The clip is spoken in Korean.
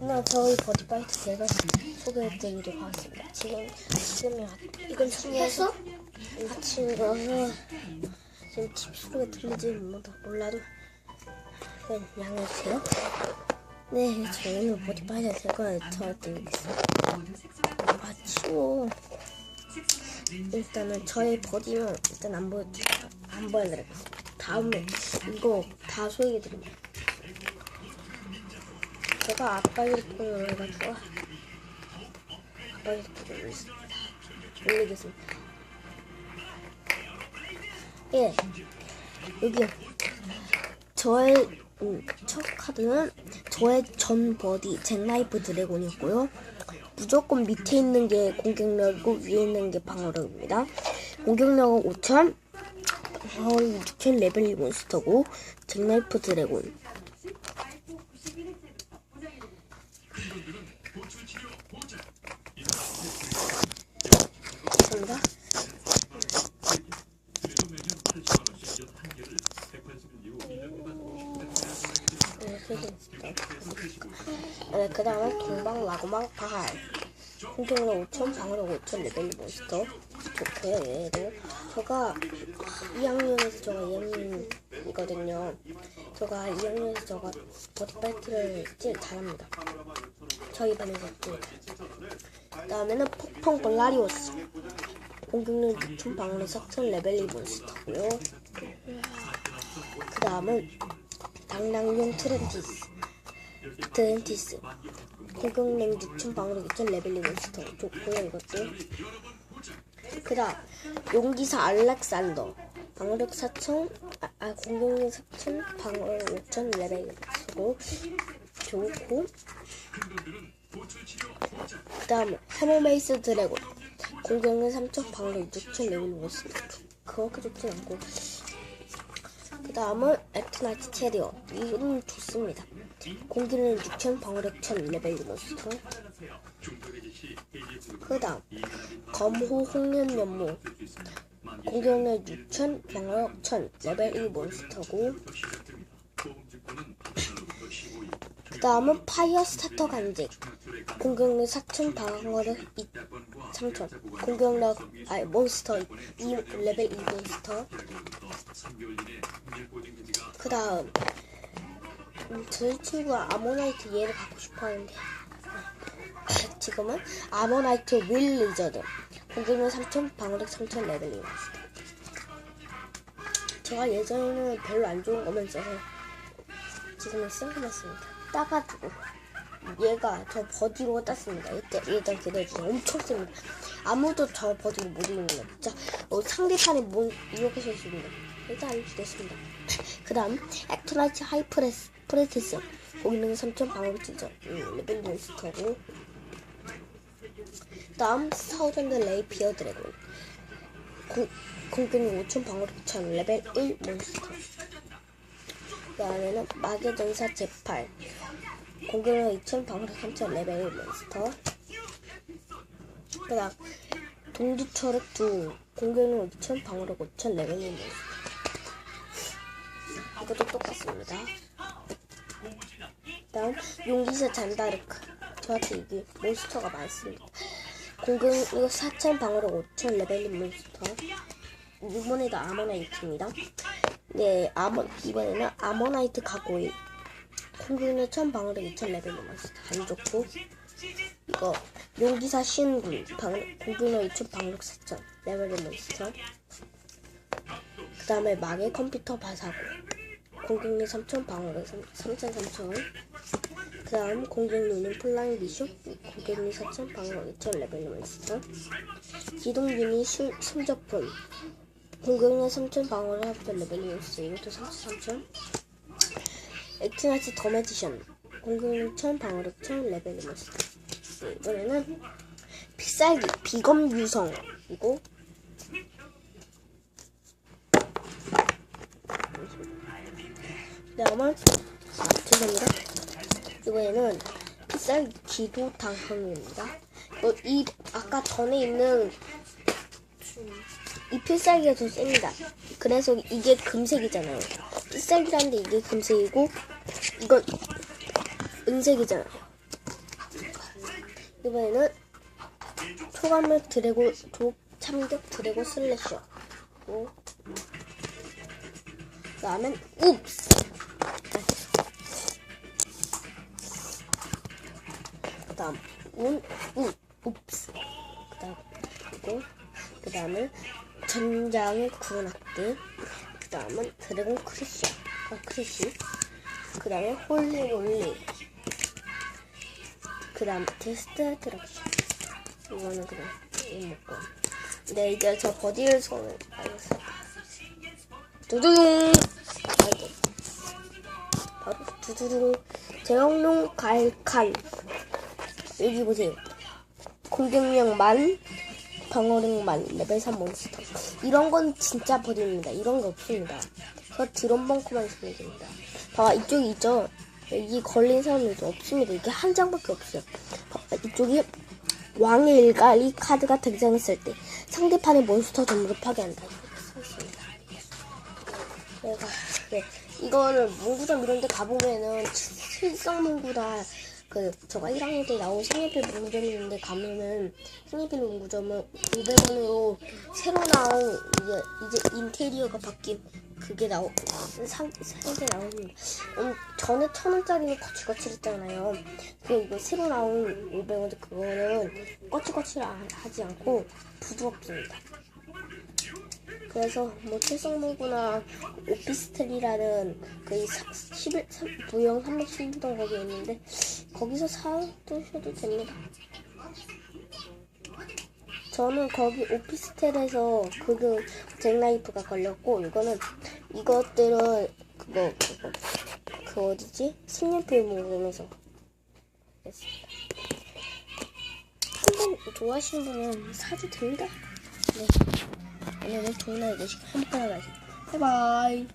오늘 저희 버디바이트 제가 소개해드리도록 하겠습니다. 지금 지금이 이건 준비해서 아침 일어나서 지금 TV 소리가 들리지 못- 몰라도 그냥 양해해주세요. 네, 저 오늘 버디바이트 제가 도와드리겠습니다. 아 치워. 일단은 저의 버디는 일단 안 보여 안 보여드리겠습니다. 다음에 이거 다 소개해드립니다. 제가 아빠 휴대폰으로 해가지고 아빠 휴대폰으로 올리겠습니다. 예, 여기 저의 음, 첫 카드는 저의 전 버디 잭나이프 드래곤이었고요. 무조건 밑에 있는 게 공격력이고 위에 있는 게 방어력입니다. 공격력은 5000, 방어력 6000 레벨 1 몬스터고 잭나이프 드래곤. 감사합니다. 네, 그 다음에 동방 라고망 파할 공격력 5천, 방어력 5천 레벨 몬스터 좋고요 얘도 제가 2학년에서 제가 2학년이거든요. 제가 2학년에서 제가 버디파이트를 제일 잘합니다. 저희 반에서 그 다음에는 폭풍 볼라리오스. 공격력 6천, 방어력 4천 레벨 2 몬스터고요. 그 다음은 당랑용 트렌티스 트렌티스. 공격력 6천 방어력 2천 레벨 2 몬스터 좋고요 이것도 그 다음 용기사 알렉산더. 방어력 4천 아, 아 공격력 4천 방어력 5천 레벨 2몬스터고 좋고. 그 다음 헤모메이스 드래곤. 공격력 3천 방어력 6천 레벨 2 몬스터 그렇게 좋진 않고. 그 다음은 에트나이트 체리어. 이건 좋습니다. 공기는 6천 방어력 1000 레벨 몬스터. 그 다음 검호 홍련 연모. 공격력 6천 방어력 1000 레벨 1 몬스터고. 그 다음은 파이어 스타터 간직. 공격력 4천 방어력 2 3천. 공격력 아 몬스터 2 레벨 2 몬스터 그 다음 음, 저희 친구가 아모나이트 얘를 갖고 싶어 하는데 아, 지금은 아모나이트 윌 리저드. 공격력 3000 방어력 3000 레벨 2 제가 예전에는 별로 안 좋은 거만 써서 지금은 생각났습니다. 따가지고 얘가 저 버디로 땄습니다. 일단, 일단 기다려주세요 엄청 셉니다. 아무도 저 버디로 못 이기는 거예요 진짜 어, 상대판이 뭐 이렇게 서 있습니다 일단 알려주겠습니다. 그 다음 액토나이트 하이 프레스 프레티스 공격력 3000 방어력 7천 음, 레벨 몬스터고 그 다음 사우전드 레이피어 드래곤 공, 공격력 5000 방어력 1000 레벨 1 몬스터. 그 다음에는 마계 전사 제8 공격력 2000 방어력 3000 레벨 1 몬스터. 그 다음 동두철흑 2 공격력 2000 방어력 5000 레벨 1 몬스터 이것도 똑같습니다. 다음 용기사 잔다르크. 저한테 이게 몬스터가 많습니다. 공격력 4,000 방어력 5,000 레벨 1 몬스터. 이번에도 아모나이트입니다. 네, 아모, 이번에는 아모나이트 가고이. 공격력 1000 방어력 2,000 레벨 1 몬스터. 안 좋고. 이거 용기사 신군 방, 공격력 2,000 방어력 4,000 레벨 1 몬스터. 그 다음에 마계 컴퓨터 바사고 공격력 3천 방어력 3천 3천. 그 다음 공격력은 플라잉 비숍 공격력 4천 방어력 2천 레벨 몬스터 기동 유닛 실- 심적품 공격력 3천 방어력 3천 레벨 몬스터 이것도 3천 3천. 액티나치 더메디션. 공격력 1000 방어력 1000 레벨 몬스터 네, 이번에는 필살기 비검 유성. 이거 다음은 죄송합니다. 이번에는 빗살 기도 당형입니다. 어, 이 아까 전에 있는 이 필살기가 더 셉니다. 그래서 이게 금색이잖아요. 필살기라는데 이게 금색이고 이건 은색이잖아요. 이번에는 초감을 드래고 조 참격 드래고 슬래셔. 고 그다음엔 웁스. 그 다음 운, 우, 웁스. 그 다음 그리고 그 다음은 전장의 구원학기. 그다음은 드래곤 크래쉬. 아, 크래쉬. 그다음에 홀리 홀리. 그 다음 테스트 트럭션. 이거는 그냥 이거 먹고. 네 이제 저 버디를 손을 알겠습니다. 두둥. 아이고. 두두둥. 제왕룡 갈칼. 여기 보세요. 공격력 만, 방어력 만, 레벨 3 몬스터. 이런 건 진짜 버디입니다. 이런 거 없습니다. 저 드론 벙커만 있으면 됩니다. 봐봐, 이쪽이 있죠? 여기 걸린 사람들도 없습니다. 이게 한 장밖에 없어요. 봐봐, 이쪽이 왕의 일갈이 카드가 등장했을 때 상대판의 몬스터 전부를 파괴한다. 이렇게 써 있습니다. 내가, 네. 이거를 문구점 이런 데 가보면은 실성 문구다. 그, 저가 1학년 때 나온 생일필 문구점이 있는데 가면은 생일필 문구점은 500원으로 새로 나온 이제, 이제 인테리어가 바뀐 그게 나오, 상, 상게 나옵니다. 음, 전에 천 원짜리는 거칠거칠 했잖아요. 근데 이거 새로 나온 500원 그거는 거칠거칠 하지 않고 부드럽습니다. 그래서 뭐 칠성문구나 오피스텔이라는 그 11, 부영 311동 거기 있는데 거기서 사두셔도 됩니다. 저는 거기 오피스텔에서 그거 잭나이프가 걸렸고 이거는 이것들은 그거 그거 그 어디지? 색연필 모으면서 했습니다. 한번 좋아하시는 분은 사도 됩니다. 네. 오늘은 좋은 하루 되시고 행복한 하루 되시고. 바이바이